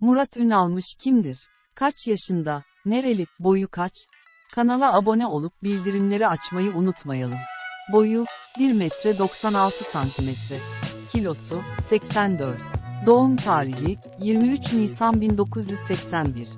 Murat Ünalmış kimdir? Kaç yaşında? Nereli? Boyu kaç? Kanala abone olup bildirimleri açmayı unutmayalım. Boyu 1 metre 96 santimetre. Kilosu 84. Doğum tarihi 23 Nisan 1981.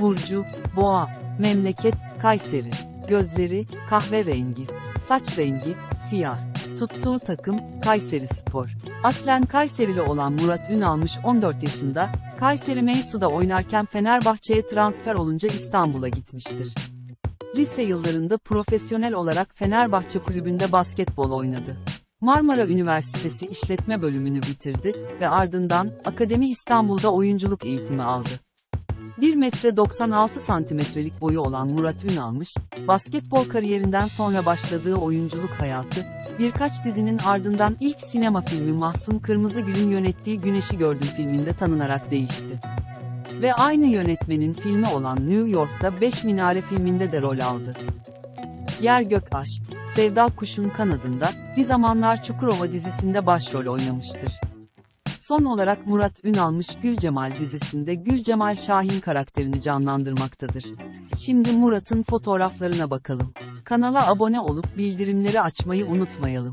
Burcu Boğa. Memleket Kayseri. Gözleri kahverengi. Saç rengi siyah. Tuttuğu takım Kayseri Spor. Aslen Kayserili olan Murat Ünalmış 14 yaşında, Kayseri Meysu'da oynarken Fenerbahçe'ye transfer olunca İstanbul'a gitmiştir. Lise yıllarında profesyonel olarak Fenerbahçe kulübünde basketbol oynadı. Marmara Üniversitesi İşletme bölümünü bitirdi ve ardından Akademi İstanbul'da oyunculuk eğitimi aldı. 1 metre 96 santimetrelik boyu olan Murat Ünalmış, basketbol kariyerinden sonra başladığı oyunculuk hayatı, birkaç dizinin ardından ilk sinema filmi Mahsun Kırmızıgül'ün yönettiği Güneşi Gördüm filminde tanınarak değişti. Ve aynı yönetmenin filmi olan New York'ta Beş Minare filminde de rol aldı. Yer Gök Aşk, Sevda Kuş'un kanadında, bir zamanlar Çukurova dizisinde başrol oynamıştır. Son olarak Murat Ünalmış Gülcemal dizisinde Gülcemal Şahin karakterini canlandırmaktadır. Şimdi Murat'ın fotoğraflarına bakalım. Kanala abone olup bildirimleri açmayı unutmayalım.